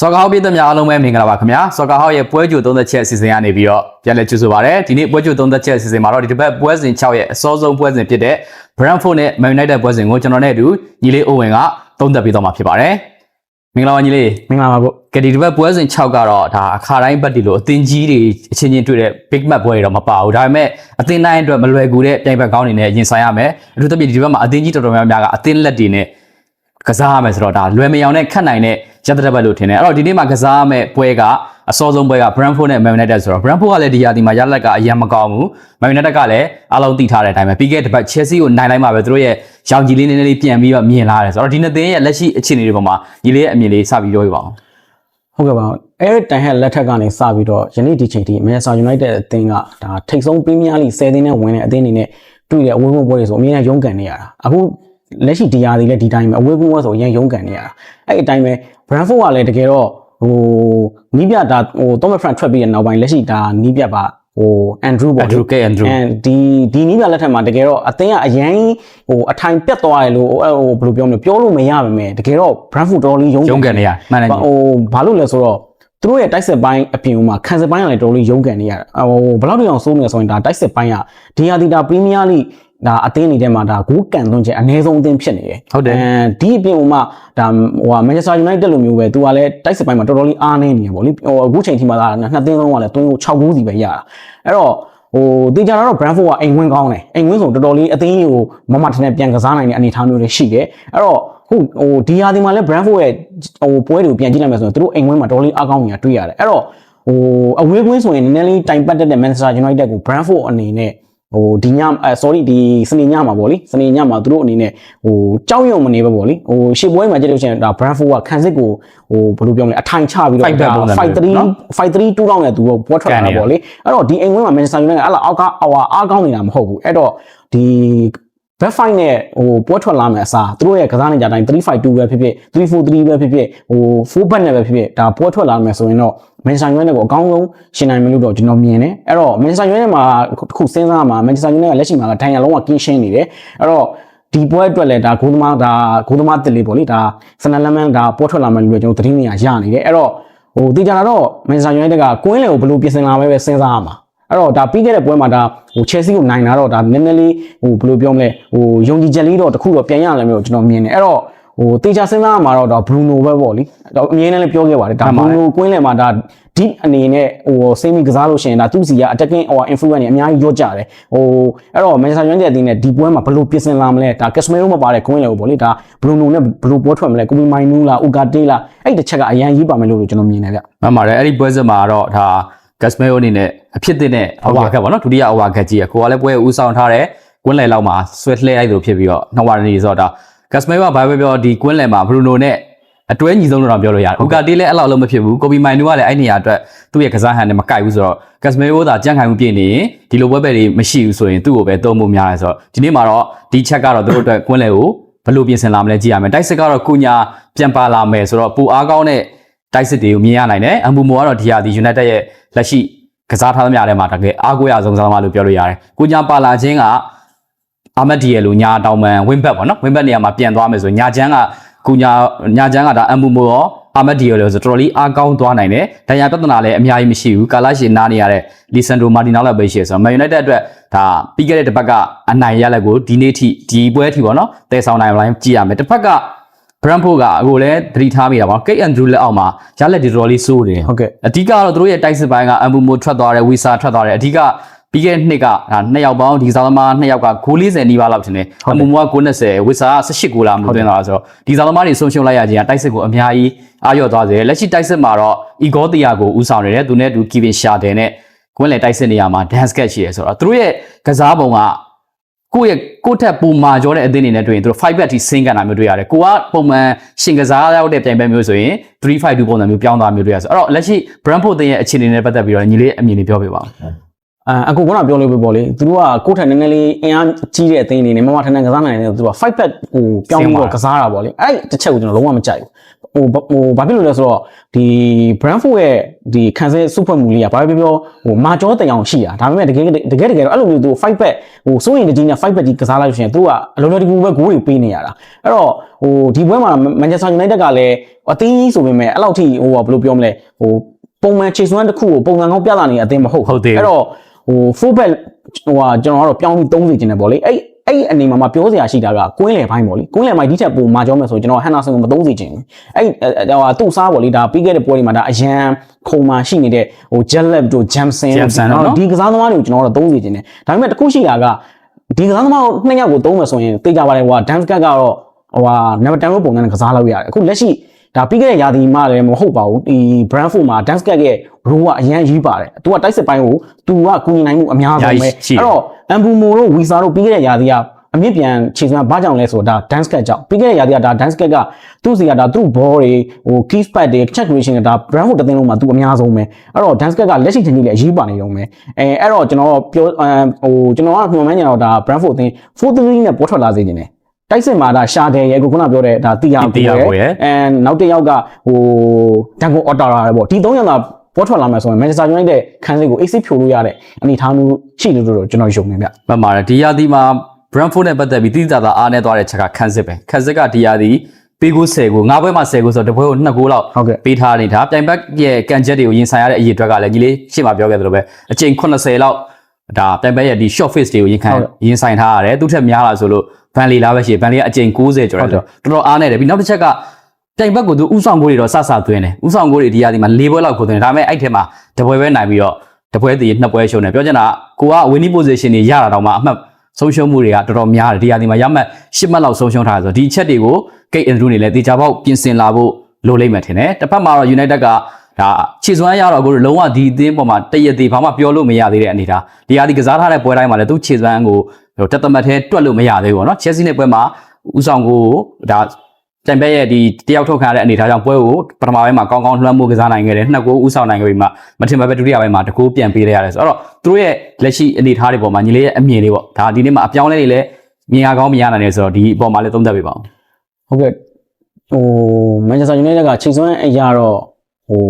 စောကာဟောက်ပြည်သူများအားလုံးပဲမင်္ဂလာပါခင်ဗျာစောကာဟောက်ရဲ့ပွဲကြို30ချက်အစီအစဉ်ကနေပြီးတော့ပြန်လည်ကြိုဆိုပါရစေဒီနေ့ပွဲကြို30ချက်အစီအစဉ်မှာတော့ဒီတစ်ပတ်ပွဲစဉ်6ရဲ့အစောဆုံးပွဲစဉ်ဖြစ်တဲ့ Brentford နဲ့ Man United ပွဲစဉ်ကိုကျွန်တော်နဲ့အတူညီလေးအိုဝင်ကသုံးသပ်ပေးတော့မှာဖြစ်ပါတယ်မင်္ဂလာပါညီလေးမင်္ဂလာပါကိုကဲဒီတစ်ပတ်ပွဲစဉ်6ကတော့ဒါအခါတိုင်းဘက်ဒီလိုအသင်းကြီးတွေအချင်းချင်းတွေ့တဲ့ big match ပွဲတွေတော့မပါဘူးဒါပေမဲ့အသင်းတိုင်းအတွက်မလွယ်ကူတဲ့ပြိုင်ဘက်ကောင်းတွေနဲ့ရင်ဆိုင်ရမယ်အထူးသဖြင့်ဒီတစ်ပတ်မှာအသင်းကြီးတော်တော်များများကအသင်းလက်တွေနဲ့ ကစားရမယ်ဆိုတော့ဒါလွယ်မယောင်နဲ့ခတ်နိုင်တဲ့ရက်တစ်ပတ်လို့ထင်တယ်အဲ့တော့ဒီနေ့မှာကစားရမယ့်ပွဲကအစောဆုံးပွဲက Brentford နဲ့ Man United ဆိုတော့ Brentford ကလည်းဒီရာဒီမှာရလက်ကအရင်မကောင်းဘူး Man United ကလည်းအားလုံးသိထားတဲ့အတိုင်းပဲပြီးခဲ့တဲ့တစ်ပတ် Chelsea ကိုနိုင်လိုက်မှပဲသူတို့ရဲ့ရောင်ကြီးလေးနည်းနည်းလေးပြန်ပြီးတော့မြင်လာတယ်ဆိုတော့ဒီနှစ်သင်းရဲ့လက်ရှိအခြေအနေတွေပေါ်မှာညီလေးရဲ့အမြင်လေးစပြီးပြောပြပါအောင်ဟုတ်ကဲ့ပါအဲ့တန်ဟက်လက်ထက်ကနေစပြီးတော့ယနေ့ဒီချိန်ထိ Manchester United အသင်းကဒါထိပ်ဆုံး Premier League 10သင်းနဲ့ဝင်တဲ့အသင်းအနေနဲ့တွေ့တဲ့အဝေးဝပွဲတွေဆိုအမြဲတမ်းရုန်းကန်နေရတာအခု လက်ရှိဒီယာတွေလည်းဒီတိုင်းပဲအဝေးပွဲဆိုအရင်ရုန်းကန်နေရတာအဲ့ဒီအတိုင်းပဲ Brentford ကလည်းတကယ်တော့ဟိုနီးပြဒါဟို Thomas Frank ထွက်ပြီးတဲ့နောက်ပိုင်းလက်ရှိဒါနီးပြပါဟို Andrew ပေါ့လေ Andrew K Andrew ဒီဒီနီးပြလက်ထက်မှာတကယ်တော့အသင်းကအရင်ဟိုအထိုင်ပြတ်သွားတယ်လို့ဟိုဘယ်လိုပြောမလဲပြောလို့မရပါမယ်တကယ်တော့ Brentford တော်တော်လေးရုန်းရုံးကန်နေရမှန်တယ်ဟိုဘာလို့လဲဆိုတော့သူတို့ရဲ့တိုက်စစ်ပိုင်းအပြင်မှာခံစစ်ပိုင်းကလည်းတော်တော်လေးရုန်းကန်နေရတာဟိုဘယ်လောက်တောင်စိုးနေလဲဆိုရင်ဒါတိုက်စစ်ပိုင်းကဒီယာဒီတာပရီးမီးယားလိ ဒါအသင်းနေတဲ့မှာဒါဂိုးကန်သွင်းချက်အနည်းဆုံးအသင်းဖြစ်နေတယ်ဟုတ်တယ်အဲဒီအပြင်မှာဒါဟိုမန်ချက်စတာယူနိုက်တက်လိုမျိုးပဲသူကလည်းတိုက်စစ်ပိုင်းမှာတော်တော်လေးအားနေနေတယ်ပေါ့လေဟိုအခုချိန်ထိမှာဒါနှစ်သင်းလုံးကလည်းသွင်းကို6ဂိုးစီပဲရတာအဲ့တော့ဟိုတေချာတော့ Brentford ကအိမ်ဝင်းကောင်းတယ်အိမ်ဝင်းဆိုတော်တော်လေးအသင်းကြီးကိုမမထနဲ့ပြန်ကစားနိုင်တဲ့အနေအထားမျိုးတွေရှိတယ်အဲ့တော့ဟုတ်ဟိုဒီဟာဒီမှာလဲ Brentford ရဲ့ဟိုပွဲတွေကိုပြန်ကြည့်လိုက်မယ်ဆိုရင်သူတို့အိမ်ဝင်းမှာတော်တော်လေးအားကောင်းနေတာတွေ့ရတယ်အဲ့တော့ဟိုအဝေးကွင်းဆိုရင်နည်းနည်းလေးတိုင်ပတ်တက်တဲ့ Manchester United ကို Brentford အနေနဲ့ ဟိုဒီညအဲ sorry ဒီစနေညမှာပေါ့လေစနေညမှာသူတို့အနေနဲ့ဟိုကြောက်ရွံ့မနေပဲပေါ့လေဟိုရှေ့ပွဲမှာကြည့်လို့ရှိရင်ဒါ Brentford ကခံစစ်ကိုဟိုဘယ်လိုပြောမလဲအထိုင်ချပြီးတော့ Fight back ပုံစံမျိုးနော်5-3 5-3 2လောက်နဲ့သူပွဲထွက်လာတာပေါ့လေအဲ့တော့ဒီအိမ်ဝင်းမှာ Manchester United အဲ့လောက်အောက်ကအော်အားကောင်းနေတာမဟုတ်ဘူးအဲ့တော့ဒီ back fight နဲ့ဟိုပွဲထွက်လာမယ်အစားသူတို့ရဲ့ကစားနေကြတိုင်း352ပဲဖြစ်ဖြစ်343ပဲဖြစ်ဖြစ်ဟို4 back နဲ့ပဲဖြစ်ဖြစ်ဒါပွဲထွက်လာမယ်ဆိုရင်တော့ Manchester United ကိုအကောင်းဆုံးရှင်နိုင်မယ်လို့တော့ကျွန်တော်မြင်တယ်အဲ့တော့ Manchester United မှာတစ်ခုစဉ်းစားမှာ Manchester United ကလက်ရှိမှာဒိုင်ယာလုံးကကင်းရှင်းနေတယ်အဲ့တော့ဒီပွဲအတွက်လည်းဒါဂိုးသမားဒါဂိုးသမားတစ်လေးပေါ့လေဒါစနလမန်ဒါပွဲထွက်လာမယ်လို့ကျွန်တော်သတင်းနေရရနေတယ်အဲ့တော့ဟိုတေချာတာတော့ Manchester United ကကွင်းလေကိုဘယ်လိုပြင်ဆင်လာမဲပဲစဉ်းစားရမှာ အဲ့တော့ဒါပြီးခဲ့တဲ့ပွဲမှာဒါဟို Chelsea ကိုနိုင်လာတော့ဒါနည်းနည်းလေးဟိုဘယ်လိုပြောမလဲဟိုယုံကြည်ချက်လေးတော့တခုတော့ပြန်ရလာမျိုးကျွန်တော်မြင်တယ်အဲ့တော့ဟိုတေချာစဉ်းစားရမှာတော့ဒါ Bruno ပဲပေါ့လေတော့အမြင်နဲ့လည်းပြောခဲ့ပါတယ်ဒါ Bruno ကွင်းလေမှာဒါ deep အနေနဲ့ဟိုစိမ့်မိကစားလို့ရှိရင်ဒါသူ့စီက attacking or influence တွေအများကြီးရော့ကြတယ်ဟိုအဲ့တော့ Manchester United အသင်းနဲ့ဒီပွဲမှာဘယ်လိုပြင်ဆင်လာမလဲဒါ Casemiro မပါတဲ့ကွင်းလေကိုပေါ့လေဒါ Bruno နဲ့ဘယ်လိုပွဲထွက်မလဲ Kobe Mainu လား Ugarte လားအဲ့ဒီတစ်ချက်ကအရန်ရေးပါမယ်လို့ကျွန်တော်မြင်တယ်ဗျမှန်ပါတယ်အဲ့ဒီပွဲစဉ်မှာတော့ဒါ Gasmeo အနေနဲ့အဖြစ်တင်တဲ့အဝါခက်ပေါ့နော်ဒုတိယအဝါခက်ကြီးရကိုကလည်းပွဲကိုဦးဆောင်ထားတဲ့ကွင်းလယ်လောက်မှာဆွဲလှဲလိုက်လို့ဖြစ်ပြီးတော့နှစ်ဝါရနေဆိုတော့ဒါ Gasmeo ကဘာပဲပြောဒီကွင်းလယ်မှာ Bruno နဲ့အတွဲညီဆုံးလို့တော့ပြောလို့ရတယ်။ဥကာတေးလည်းအဲ့လောက်လုံးမဖြစ်ဘူး။ကိုဘီမိုင်နူကလည်းအဲ့နေရာအတွက်သူ့ရဲ့ကစားဟန်နဲ့မကိုက်ဘူးဆိုတော့ Gasmeo သာကြံ့ခိုင်မှုပြည့်နေရင်ဒီလိုပွဲပဲတွေမရှိဘူးဆိုရင်သူ့ကိုပဲသုံးဖို့များတယ်ဆိုတော့ဒီနေ့မှာတော့ဒီချက်ကတော့သူတို့အတွက်ကွင်းလယ်ကိုဘယ်လိုပြင်ဆင်လာမလဲကြည့်ရမယ်။တိုက်စစ်ကတော့ကုညာပြန်ပါလာမယ်ဆိုတော့ပူအားကောင်းတဲ့ တိုက်စစ်တွေကိုမြင်ရနိုင်တယ်။အမ်ဘူမိုကတော့ဒီဟာဒီ United ရဲ့လက်ရှိကစားထားသမျှထဲမှာတကယ်အားကိုးရဆုံးကစားသမားလို့ပြောလို့ရတယ်။ကုညာပါလာခြင်းကအာမတ်ဒီယယ်လိုညာတောင်ပန်ဝင်းဘက်ပေါ့နော်ဝင်းဘက်နေရာမှာပြန်သွားမယ်ဆိုညာချမ်းကကုညာညာချမ်းကဒါအမ်ဘူမိုရောအာမတ်ဒီယယ်လိုဆိုတော်တော်လေးအားကောင်းသွားနိုင်တယ်။ဒဏ်ရာပြဿနာလည်းအများကြီးမရှိဘူး။ကာလာရှင်နားနေရတဲ့လီဆန်ဒရိုမာတီနာလည်းပဲရှိရဆိုတော့ Man United အတွက်ဒါပြီးခဲ့တဲ့တစ်ပတ်ကအနိုင်ရလက်ကိုဒီနေ့ထိဒီပွဲထိပေါ့နော်တည်ဆောင်နိုင်မလားကြည့်ရမယ်။တစ်ဖက်က Brentford ကအခုလည်းသတိထားမိတာပေါ့ Kate Andrew လက်အောက်မှာရလက်ဒီတော်လေးစိုးနေတယ်ဟုတ်ကဲ့အဓိကတော့သူတို့ရဲ့တိုက်စစ်ပိုင်းကအမ်ဘူမိုထွက်သွားတယ်ဝီဆာထွက်သွားတယ်အဓိကပြီးခဲ့တဲ့နှစ်ကဒါနှစ်ယောက်ပေါင်းဒီစားသမားနှစ်ယောက်ကဂိုး40နီးပါးလောက်ထင်တယ်အမ်ဘူမိုက90ဝီဆာက18ဂိုးလားမသွင်းတော့ဆိုတော့ဒီစားသမားတွေဆုံးရှုံးလိုက်ရခြင်းကတိုက်စစ်ကိုအများကြီးအာရုံသွားစေတယ်လက်ရှိတိုက်စစ်မှာတော့အီဂေါတီယာကိုဦးဆောင်နေတယ်သူနဲ့သူကီဗင်ရှာတယ်နဲ့ကွင်းလေတိုက်စစ်နေရာမှာ dance sketch ရှိတယ်ဆိုတော့သူတို့ရဲ့ကစားပုံက ကိုယ့်ရဲ့ကိုယ့်ထက်ပုံမာကြောတဲ့အသင်းအနေနဲ့တွေ့ရင်သူတို့5 back ထိဆင်းကန်တာမျိုးတွေ့ရတယ်ကိုကပုံမှန်ရှင်ကစားရောက်တဲ့ပြိုင်ပွဲမျိုးဆိုရင်352ပုံစံမျိုးပြောင်းသွားမျိုးတွေ့ရဆိုတော့အဲ့တော့လက်ရှိ Brentford တင်ရဲ့အခြေအနေနဲ့ပတ်သက်ပြီးတော့ညီလေးအမြင်လေးပြောပြပါဦးအအကူကပြောလို့ပဲပေါ့လေသူတို့ကကိုယ့်ထက်နည်းနည်းလေးအင်အားကြီးတဲ့အသင်းအနေနဲ့မမထန်ထန်ကစားနိုင်တယ်သူတို့က5 back ဟိုပြောင်းပြီးတော့ကစားတာပေါ့လေအဲ့တစ်ချက်ကိုကျွန်တော်လုံးဝမကြိုက်ဘူး ဟိုဟိုဘာဖြစ်လို့လဲဆိုတော့ဒီ Brentford ရဲ့ဒီခံစဲစုဖွဲ့မှုလေးကဘာပဲပြောဟိုမာကျောတရောင်ရှိတာဒါပေမဲ့တကယ်တကယ်တကယ်တော့အဲ့လိုမျိုးသူ5 back ဟိုစိုးရင်တကြီးနဲ့5 back ကြီးကစားလိုက်လို့ရှိရင်သူကအလုံးလုံးတကူပဲဂိုးတွေပေးနေရတာအဲ့တော့ဟိုဒီပွဲမှာ Manchester United ကလည်းအသင်းကြီးဆိုပေမဲ့အဲ့လောက်ထိဟိုဘယ်လိုပြောမလဲဟိုပုံမှန်ခြေစွမ်းတစ်ခုကိုပုံစံကောင်းပြလာနေတဲ့အသင်းမဟုတ်ဟုတ်သေးဘူးအဲ့တော့ဟို full back ဟိုဟာကျွန်တော်ကတော့ပြောင်းပြီးသုံးစီခြင်းတယ်ပေါ့လေအဲ့ အဲ့အနေမှာမပြောစရာရှိတာကကွင်းလယ်ပိုင်းပေါ့လေကွင်းလယ်ပိုင်းဒီချက်ပုံမှာကြောမယ်ဆိုကျွန်တော်ဟန်နာဆန်ကိုမသုံးစီခြင်းဘူးအဲ့ဟိုဟာသူ့စားပေါ့လေဒါပြီးခဲ့တဲ့ပွဲတွေမှာဒါအရန်ခုံမှရှိနေတဲ့ဟို Jalep တို့ Jamson တို့ Jamson တို့နော်ဒီကစားသမားတွေကိုကျွန်တော်ကတော့သုံးစီခြင်းတယ်ဒါပေမဲ့တစ်ခုရှိတာကဒီကစားသမားကိုနှစ်ယောက်ကိုသုံးမယ်ဆိုရင်သိကြပါတယ်ဟိုဟာ dance cut ကတော့ဟိုဟာ number 10လို့ပုံစံနဲ့ကစားလို့ရတယ်အခုလက်ရှိဒါပြီးခဲ့တဲ့ရာသီမှလည်းမဟုတ်ပါဘူးဒီ Brentford မှာ dance cut ရဲ့ role ကအရန်ကြီးပါတယ်သူကတိုက်စစ်ပိုင်းကိုသူကကူညီနိုင်မှုအများဆုံးပဲအများကြီးရှိတယ် အဲ့တော့အမ်ဘူမိုတို့ဝီဆာတို့ပြီးခဲ့တဲ့ရာသီကအမြင့်ပြန်ခြေစွမ်းဘာကြောင့်လဲဆိုတော့ဒါ dance cat ကြောင့်ပြီးခဲ့တဲ့ရာသီကဒါ dance cat ကသူ့စီကဒါသူ့ ball တွေဟို key pad တွေ check creation တွေဒါ Brentford တသိန်းလုံးမှာသူအများဆုံးပဲအဲ့တော့ dance cat ကလက်ရှိချိန်ကြီးလည်းအရေးပါနေတော့မယ်အဲအဲ့တော့ကျွန်တော်ပြောဟိုကျွန်တော်ကမှန်မှန်ညာတော့ဒါ Brentford အသင်း4-3နဲ့ပေါ်ထွက်လာစေခြင်းတယ်တိုက်စစ်မှာဒါရှာတယ်ရဲ့ခုနပြောတဲ့ဒါတီယာတီယာကိုကိုရယ်အဲနောက်တစ်ယောက်ကဟိုဒန်ကိုအော်တာရာပဲပေါ့ဒီ၃ယောက်က ပေါ်ထွက်လာမယ်ဆိုရင် Manchester United ခန်းလေးကို AC ဖြိုလို့ရတဲ့အနေအထားမျိုးရှိလို့တော့ကျွန်တော်ယုံနေဗျမှန်ပါတယ်ဒီယာဒီမှာ Brentford နဲ့ပတ်သက်ပြီးတိတိကျကျအားနဲ့သွားတဲ့ချက်ကခန်းစစ်ပဲခန်းစစ်ကဒီယာဒီပေးကို10ကိုငါးပွဲမှာ10ကိုဆိုတော့တစ်ပွဲကို2ကိုလောက်ဟုတ်ကဲ့ပေးထားနေတာပြိုင်ဘက်ရဲ့ကန်ချက်တွေကိုရင်ဆိုင်ရတဲ့အရေးအတွက်ကလည်းညီလေးရှေ့မှာပြောခဲ့သလိုပဲအချိန်80လောက်ဒါပြိုင်ဘက်ရဲ့ဒီ short face တွေကိုရင်ခံဟုတ်ကဲ့ရင်ဆိုင်ထားရတယ်သူထက်များလာဆိုလို့ဗန်လီလာပဲရှိတယ်ဗန်လီကအချိန်90ကျော်တယ်ဆိုတော့တော်တော်အားနေတယ်ပြီးနောက်တစ်ချက်က ပြိုင်ဘက်ကိုသူဥဆောင်ကိုတွေတော့စဆသွင်းတယ်ဥဆောင်ကိုတွေဒီယာဒီမှာ၄ပွဲလောက်ကိုသွင်းတယ်ဒါပေမဲ့အဲ့ထဲမှာတစ်ပွဲပဲနိုင်ပြီးတော့တစ်ပွဲတည်နှစ်ပွဲရှုံးတယ်ပြောချင်တာကကိုက winning position တွေရတာတော့မှအမှတ်ဆုံးရှုံးမှုတွေကတော်တော်များတယ်ဒီယာဒီမှာရမှတ်၈မှတ်လောက်ဆုံးရှုံးထားတယ်ဆိုတော့ဒီအချက်တွေကို Kate Andrew နေလဲတေချာပေါက်ပြင်ဆင်လာဖို့လိုလိမ့်မယ်ထင်တယ်တစ်ဖက်မှာတော့ United ကဒါခြေစွမ်းရတော့ကိုလုံးဝဒီအသင်းပေါ်မှာတရက်သေးဘာမှပြောလို့မရသေးတဲ့အနေထားဒီဟာဒီကစားထားတဲ့ပွဲတိုင်းမှာလည်းသူခြေစွမ်းကိုဟိုတက်သမတ်ထဲတွက်လို့မရသေးဘူးပေါ့နော် Chelsea နဲ့ပွဲမှာဥဆောင်ကိုဒါ တန်ဘက်ရဲ့ဒီတယောက်ထုတ်ခံရတဲ့အနေထားကြောင့်ပွဲကိုပထမပိုင်းမှာကောင်းကောင်းလွှမ်းမိုးကစားနိုင်ခဲ့တယ်နှစ်ကိုဥဆောင်နိုင်ခဲ့ပြီးမှမထင်ပါပဲဒုတိယပိုင်းမှာတကူပြန်ပေးရရတယ်ဆိုတော့သူတို့ရဲ့လက်ရှိအနေထားတွေပေါ်မှာညီလေးရဲ့အမြင်လေးပေါ့ဒါဒီနေ့မှာအပြောင်းအလဲတွေလည်းမြင်ရကောင်းမြင်ရနိုင်တယ်ဆိုတော့ဒီအပေါ်မှာလည်းသုံးသပ်ပေးပါဦးဟုတ်ကဲ့ဟို Manchester United ကချိန်စွမ်းအရာတော့ဟို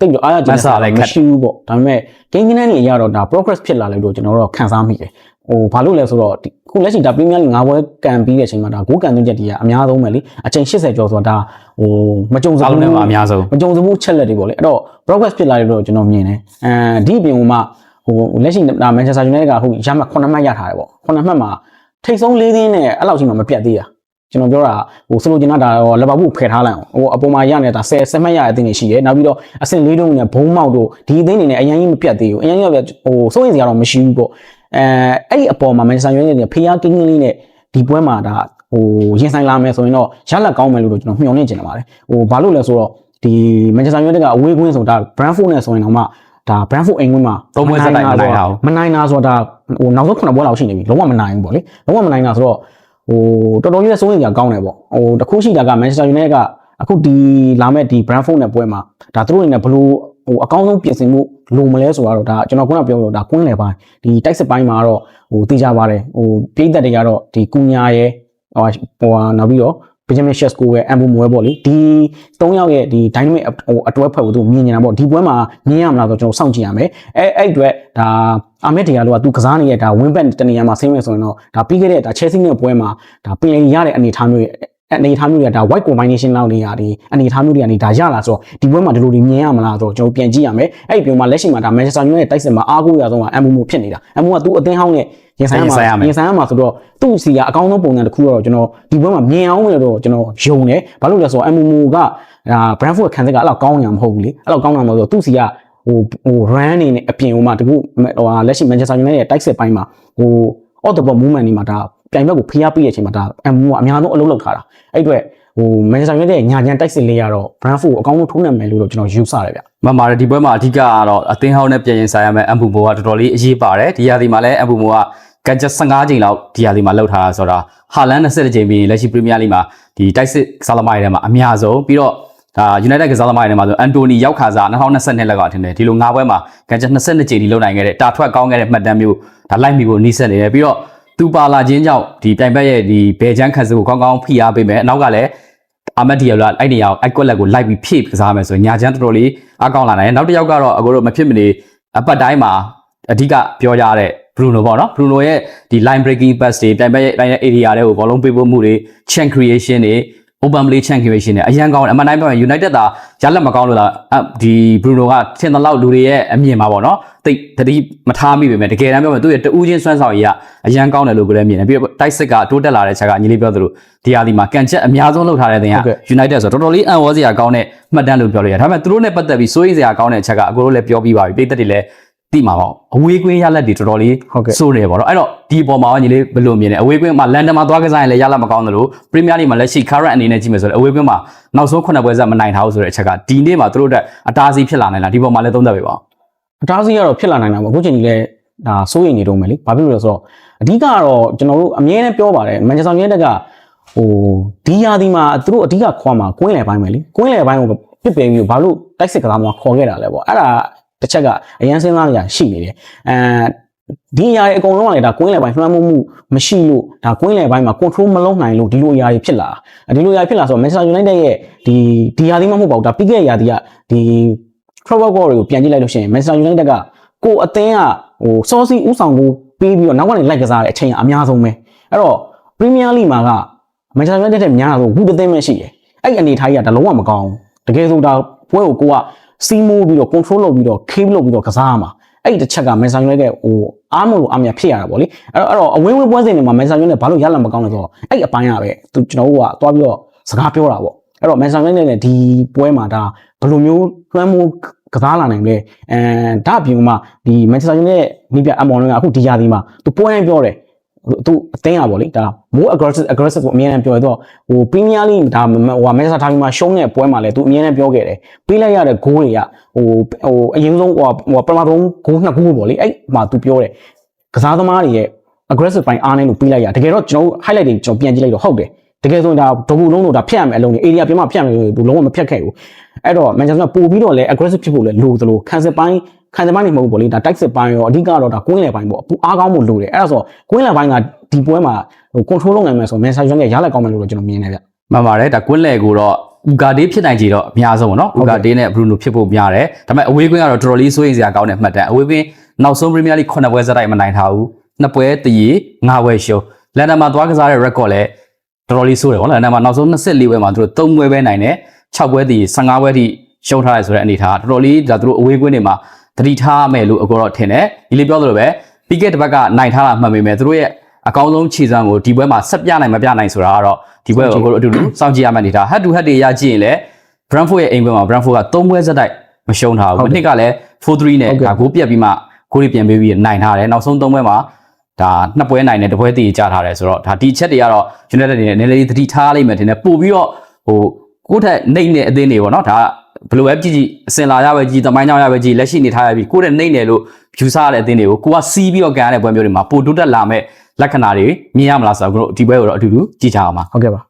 တိတ်ပြီးအားရကြမဆာလိုက်ခက်မရှိဘူးပေါ့ဒါပေမဲ့ game ကနေနေအရာတော့ဒါ progress ဖြစ်လာလိုက်လို့ကျွန်တော်တို့ခံစားမိတယ် ဟိုဘာလို့လဲဆိုတော့ဒီခုလက်ရှိဒါ Premier League ၅ပွဲကန်ပြီးတဲ့အချိန်မှာဒါဂိုးကန်သွင်းချက်တွေကအများဆုံးပဲလေအချိန်80ကျော်ဆိုတာဒါဟိုမကြုံစအားဘူးလုံးထဲမှာအများဆုံးမကြုံစဘူးချက်လက်တွေပေါ့လေအဲ့တော့ progress ဖြစ်လာတယ်လို့ကျွန်တော်မြင်တယ်အဲဒီအပြင်ကမှဟိုလက်ရှိဒါ Manchester United ကဟိုရမှတ်9မှတ်ရထားတယ်ပေါ့9မှတ်မှာထိတ်ဆုံး၄သင်းနဲ့အဲ့လောက်ရှိမှမပြတ်သေးတာကျွန်တော်ပြောတာဟိုဆိုလိုချင်တာဒါတော့လဘဘူးဖယ်ထားလိုက်အောင်ဟိုအပေါ်မှာရနေတာ10 10မှတ်ရတဲ့အသင်းတွေရှိတယ်နောက်ပြီးတော့အဆင့်၄တုံးနဲ့ဘုံမောက်တို့ဒီအသင်းတွေနဲ့အရင်ကြီးမပြတ်သေးဘူးအရင်ကြီးကဟိုစိုးရင်စရာတော့မရှိဘူးပေါ့ အဲအဲ့ဒီအပေါ်မှာ Manchester United ကဖျားကင်းကင်းလေးနဲ့ဒီပွဲမှာဒါဟိုရင်ဆိုင်လာမယ်ဆိုရင်တော့ရလက်ကောင်းမယ်လို့တော့ကျွန်တော်မျှော်လင့်ချင်တယ်ပါတယ်ဟိုဘာလို့လဲဆိုတော့ဒီ Manchester United ကအဝေးကွင်းဆိုဒါ Brentford နဲ့ဆိုရင်တော့မှဒါ Brentford အိမ်ကွင်းမှာသုံးပွဲဆက်တိုက်မနိုင်တာကိုမနိုင်တာဆိုတာဟိုနောက်ဆုံး9ပွဲလောက်ရှိနေပြီလုံးဝမနိုင်ဘူးပေါ့လေလုံးဝမနိုင်တာဆိုတော့ဟိုတော်တော်ကြီးလည်းစိုးရိမ်ကြကောင်းတယ်ပေါ့ဟိုတခုရှိတာက Manchester United ကအခုဒီလာမဲ့ဒီ Brentford နဲ့ပွဲမှာဒါသူတို့အနေနဲ့ဘလို့ ဟိုအကောင်းဆုံးပြင်ဆင်မှုလိုမလဲဆိုတော့ဒါကျွန်တော်ခုနပြောလို့ဒါကွင်းလေပိုင်းဒီတိုက်စစ်ပိုင်းမှာတော့ဟိုသိကြပါတယ်ဟိုပြည်သက်တွေကတော့ဒီကူညာရဲ့ဟိုဟိုဟာနောက်ပြီးတော့ Benjamin Sesko ရဲ့ Ambu မွဲပေါ့လေဒီ၃ယောက်ရဲ့ဒီ dynamic ဟိုအတွဲဖွဲ့ကိုသူမြင်နေတာပေါ့ဒီပွဲမှာမြင်ရမလားဆိုတော့ကျွန်တော်စောင့်ကြည့်ရမယ်အဲအဲ့အတွက်ဒါအာမက်တီယာလို့ကသူကစားနေတဲ့ဒါ win back တနေရာမှာဆင်းမယ်ဆိုရင်တော့ဒါပြီးခဲ့တဲ့ဒါ Chelsea နဲ့ပွဲမှာဒါပြင်ရတဲ့အနေအထားမျိုး အနေအထားမျိုးတွေကဒါ white combination လောက်နေရဒီအနေအထားမျိုးတွေကနေဒါရလာဆိုတော့ဒီပွဲမှာဒီလိုတွေမြင်ရမလားဆိုတော့ကျွန်တော်ပြန်ကြည့်ရမယ်အဲ့ဒီပြောမှာလက်ရှိမှာဒါ Manchester United တိုက်စစ်မှာအားကိုးရဆုံးက MMO ဖြစ်နေတာ MMO ကသူ့အသင်းဟောင်းနဲ့ရင်ဆိုင်ရမှာရင်ဆိုင်ရမှာဆိုတော့သူ့စီကအကောင်းဆုံးပုံစံတစ်ခုတော့ကျွန်တော်ဒီပွဲမှာမြင်အောင်လို့တော့ကျွန်တော်ယုံတယ်ဘာလို့လဲဆိုတော့ MMO ကဒါ Brentford ခံစစ်ကအဲ့လောက်ကောင်းနေတာမဟုတ်ဘူးလေအဲ့လောက်ကောင်းတာမဟုတ်ဆိုတော့သူ့စီကဟိုဟို run နေနဲ့အပြင်ဟိုမှာတကူဟိုလက်ရှိ Manchester United ရဲ့တိုက်စစ်ပိုင်းမှာဟို out the ball movement တွေမှာဒါ ပြိုင်ဘက်ကိုဖိအားပေးတဲ့အချိန်မှာဒါ MMO ကအများဆုံးအလုပ်လုပ်ထားတာအဲ့အတွက်ဟို Manchester United ရဲ့ညာညံတိုက်စစ်လေးရတော့ Brentford ကိုအကောင်းဆုံးထိုးနှံမယ်လို့တော့ကျွန်တော်ယူဆတယ်ဗျမှန်ပါတယ်ဒီပွဲမှာအဓိကကတော့အသင်းဟောင်းနဲ့ပြင်ရင်ဆိုင်ရမယ်အမ်ဘူမိုကတော်တော်လေးအရေးပါတယ်ဒီရာသီမှာလည်းအမ်ဘူမိုကကန်ချက်15ချိန်လောက်ဒီရာသီမှာလှုပ်ထားတာဆိုတော့ဟာလန်20ချိန်ပြီးလက်ရှိပရီးမီးယားလိမှာဒီတိုက်စစ်ကစားသမားတွေထဲမှာအများဆုံးပြီးတော့ဒါ United ကစားသမားတွေထဲမှာဆိုအန်တိုနီရောက်ခါစား2022လက်ကထင်တယ်ဒီလို၅ပွဲမှာကန်ချက်22ချိန်ဒီလှုပ်နိုင်ခဲ့တဲ့တာထွက်ကောင်းခဲ့တဲ့မှတ်တမ်းမျိုးဒါလိုက်မိဖို့နှီးစက်နေတယ်ပြီးတော့ သူပါလာခြင်းကြောင့်ဒီပြိုင်ဘက်ရဲ့ဒီဘယ်ချမ်းခန့်စစ်ကိုကောင်းကောင်းဖိအားပေးမယ်အနောက်ကလည်းအာမတ်ဒီယလာအဲ့ဒီအောင်အိုက်ကွက်လက်ကိုလိုက်ပြီးဖြည့်ကစားမယ်ဆိုရင်ညာချမ်းတော်တော်လေးအကောင်းလာနိုင်တယ်နောက်တစ်ယောက်ကတော့အကိုတို့မဖြစ်မနေအပတ်တိုင်းမှာအဓိကပြောကြတဲ့ Bruno ပေါ့နော် Bruno ရဲ့ဒီ line breaking pass တွေပြိုင်ဘက်ရဲ့ပြိုင်ရဲ့ area တွေကိုဘောလုံးပေးဖို့မှုတွေ chain creation တွေ open play chain creation တွေအရန်ကောင်းတယ်အမှန်တိုင်းပြောရင် United သာရလက်မကောင်းလို့လားဒီ Bruno ကထင်သလောက်လူတွေရဲ့အမြင်ပါပေါ့နော်တိတ်တတိမထားမိပေမဲ့တကယ်တမ်းပြောရင်သူ့ရဲ့တူးချင်းစွမ်းဆောင်ရည်ကအရန်ကောင်းတယ်လို့ကိုလည်းမြင်တယ်ပြီးတော့တိုက်စစ်ကတိုးတက်လာတဲ့ချက်ကညီလေးပြောသလိုဒီဟာဒီမှာကန်ချက်အများဆုံးလုပ်ထားတဲ့တင်က United ဆိုတော့တော်တော်လေးအံ့ဩစရာကောင်းတဲ့မှတ်တမ်းလို့ပြောလို့ရတယ်ဒါပေမဲ့သူတို့နဲ့ပတ်သက်ပြီးစိုးရိမ်စရာကောင်းတဲ့အချက်ကအကိုတို့လည်းပြောပြီးပါပြီပြည်သက်တွေလည်း သိမှာပေါ့အဝေးကွင်းရလက်တွေတော်တော်လေးစိုးနေပေါ့နော်အဲ့တော့ဒီအပေါ်မှာညီလေးဘယ်လိုမြင်လဲအဝေးကွင်းမှာလန်ဒန်မှာသွားကစားရင်လည်းရလက်မကောင်းသလိုပရီးမီးယားလိမှာလက်ရှိ current အနေနဲ့ကြည့်မယ်ဆိုရင်အဝေးကွင်းမှာနောက်ဆုံး9ပွဲဆက်မနိုင်ထားဘူးဆိုတဲ့အချက်ကဒီနေ့မှာသူတို့အတွက်အတားအဆီးဖြစ်လာနိုင်လားဒီပေါ်မှာလည်းသုံးသပ်ပေးပါဦးအတားစီကတော့ဖြစ်လာနိုင်တာပေါ့အခုချိန်ကြီးလဲဒါစိုးရိမ်နေတော့မယ်လေဘာဖြစ်လို့လဲဆိုတော့အဓိကကတော့ကျွန်တော်တို့အမြဲတမ်းပြောပါတယ်မန်ချက်စတာယူနိုက်တက်ကဟိုဒီယာဒီမှာသူတို့အဓိကခွာမှာကွင်းလယ်ပိုင်းပဲလေကွင်းလယ်ပိုင်းကိုပြစ်ပယ်ပြီးဘာလို့တိုက်စစ်ကစားမှာခေါ်ခဲ့တာလဲပေါ့အဲ့ဒါ တစ်ချက်ကအရန်စဉ်းစားနေရရှိနေတယ်အဲဒီအရာတွေအကုန်လုံးကလည်းဒါကွင်းလယ်ပိုင်းလွှမ်းမိုးမှုမရှိလို့ဒါကွင်းလယ်ပိုင်းမှာ control မလုပ်နိုင်လို့ဒီလိုအရာတွေဖြစ်လာဒီလိုအရာဖြစ်လာဆိုတော့ Manchester United ရဲ့ဒီဒီယာဒီမှမဟုတ်ပါဘူးဒါပြီးခဲ့တဲ့ယာဒီကဒီ Trevor Goal တွေကိုပြန်ကြည့်လိုက်လို့ရှိရင် Manchester United ကကိုအသင်းကဟိုစောစီဥဆောင်ကိုပေးပြီးတော့နောက်ကနေလိုက်ကစားတဲ့အချိန်ကအများဆုံးပဲအဲ့တော့ Premier League မှာက Manchester United တဲ့များတာဆိုဘူးတစ်သိမ်းပဲရှိတယ်အဲ့ဒီအနေထားကြီးကတလုံးဝမကောင်းဘူးတကယ်ဆိုဒါပွဲကိုကိုက စီးမိုးပြီးတော့ control လုပ်ပြီးတော့ cave လုပ်ပြီးတော့ကစားရမှာအဲ့ဒီတစ်ချက်က Manchester United ဟိုအားမလို့အားမရဖြစ်ရတာပေါ့လေအဲ့တော့အဲ့တော့အဝင်းဝင်းပွဲစဉ်တွေမှာ Manchester United ဘာလို့ရလာမကောင်းလဲဆိုတော့အဲ့ဒီအပိုင်းကပဲသူကျွန်တော်တို့ကသွားပြီးတော့စကားပြောတာပေါ့အဲ့တော့ Manchester United နဲ့ဒီပွဲမှာဒါဘယ်လိုမျိုးလွှမ်းမိုးကစားလာနိုင်လဲအဲဒါအပြင်မှာဒီ Manchester United ရဲ့မိပြအမော်လုံးကအခုဒီယာဒီမှာသူပွဲတိုင်းပြောတယ် သူအသင်းอ่ะဗောလေဒါ more aggressive aggressive ကိုအမြဲတမ်းပြောရတော့ဟို Premier League ဒါဟို Manchester ထားပြီးမှရှုံးတဲ့ပွဲမှာလည်းသူအမြဲတမ်းပြောခဲ့တယ်ပေးလိုက်ရတဲ့ goal တွေကဟိုဟိုအရင်ဆုံးဟိုဟိုပထမဆုံး goal နှစ် goal ဗောလေအဲ့မှာသူပြောတယ်ကစားသမားတွေရဲ့ aggressive ပိုင်းအားနေလို့ပေးလိုက်ရတကယ်တော့ကျွန်တော် highlight တွေကျွန်တော်ပြန်ကြည့်လိုက်တော့ဟုတ်တယ်တကယ်ဆိုရင်ဒါဒုံလုံးလို့ဒါဖျက်ရမယ်အလုံးကြီး area ပြင်မှာဖျက်မယ်သူလုံးဝမဖျက်ခဲ့ဘူးအဲ့တော့ Manchester ပို့ပြီးတော့လဲ aggressive ဖြစ်ဖို့လဲလိုသလိုခံစစ်ပိုင်း ခံစစ်ပိုင်းနေမဟုတ်ဘူးလေဒါတိုက်စစ်ပိုင်းရောအဓိကတော့ဒါကွင်းလယ်ပိုင်းပေါ့အပူအားကောင်းမှုလိုတယ်အဲ့ဒါဆိုကွင်းလယ်ပိုင်းကဒီပွဲမှာဟို control လုပ်နိုင်မယ်ဆို Manchester United ရလက်ကောင်းမယ်လို့ကျွန်တော်မြင်နေဗျမှန်ပါတယ်ဒါကွင်းလေကိုတော့ဥကာဒေးဖြစ်နိုင်ကြတော့အများဆုံးပေါ့နော်ဥကာဒေးနဲ့ဘရူနိုဖြစ်ဖို့များတယ်ဒါပေမဲ့အဝေးကွင်းကတော့တော်တော်လေးစိုးရိမ်စရာကောင်းတဲ့မှတ်တမ်းအဝေးကွင်းနောက်ဆုံးပရီးမီးယားလိ9ပွဲစတိုက်မနိုင်ထားဘူးနှစ်ပွဲတည်9ပွဲရှုံးလန်ဒန်မှာသွားကစားတဲ့ record လည်းတော်တော်လေးစိုးတယ်ပေါ့လန်ဒန်မှာနောက်ဆုံး24ပွဲမှာသူတို့3ပွဲပဲနိုင်တယ်6ပွဲတည်15ပွဲထိရှုံးထားတယ်ဆိုတဲ့အနေထားတော်တော်လေးဒါသူတို့အဝေးကွင်းတွေမှာ တတိထားမယ်လို့အကောတော့ထင်တယ်ဒီလေးပြောသလိုပဲပြီးခဲ့တဲ့ဘက်ကနိုင်ထားတာမှတ်မိမယ်သူတို့ရဲ့အကောင်းဆုံးခြေစမ်းကိုဒီပွဲမှာဆက်ပြနိုင်မပြနိုင်ဆိုတာကတော့ဒီပွဲကိုအကိုတို့အတူတူစောင့်ကြည့်ရမယ့်အနေထား head to head တွေရကြည့်ရင်လည်း Brentford ရဲ့အိမ်ပွဲမှာ Brentford က3ပွဲဆက်တိုက်မရှုံးထားဘူး။နှစ်ကလည်း4-3နဲ့ဒါဂိုးပြတ်ပြီးမှဂိုးတွေပြန်ပေးပြီးနိုင်ထားတယ်။နောက်ဆုံး3ပွဲမှာဒါနှစ်ပွဲနိုင်တယ်တစ်ပွဲတည်ကြထားတယ်ဆိုတော့ဒါဒီချက်တွေကတော့ United တွေနဲ့နည်းနည်းလေးသတိထားလိုက်မယ်ထင်တယ်ပို့ပြီးတော့ဟိုကိုယ့်ထက်နှိမ့်တဲ့အသင်းတွေပေါ့နော်ဒါ ဘယ်လိုပဲကြည့်ကြည့်အစင်လာရပဲကြည့်တမိုင်းကြောင်ရပဲကြည့်လက်ရှိနေထားရပြီကိုယ့်တဲ့နှိမ့်တယ်လို့ယူဆရတဲ့အသင်းတွေကိုကိုကစီးပြီးတော့ကန်ရတဲ့ပွဲမျိုးတွေမှာပိုတိုးတက်လာမဲ့လက္ခဏာတွေမြင်ရမလားဆိုတော့ကျွန်တော်ဒီပွဲကိုတော့အတူတူကြည့်ကြအောင်ပါဟုတ်ကဲ့ပါ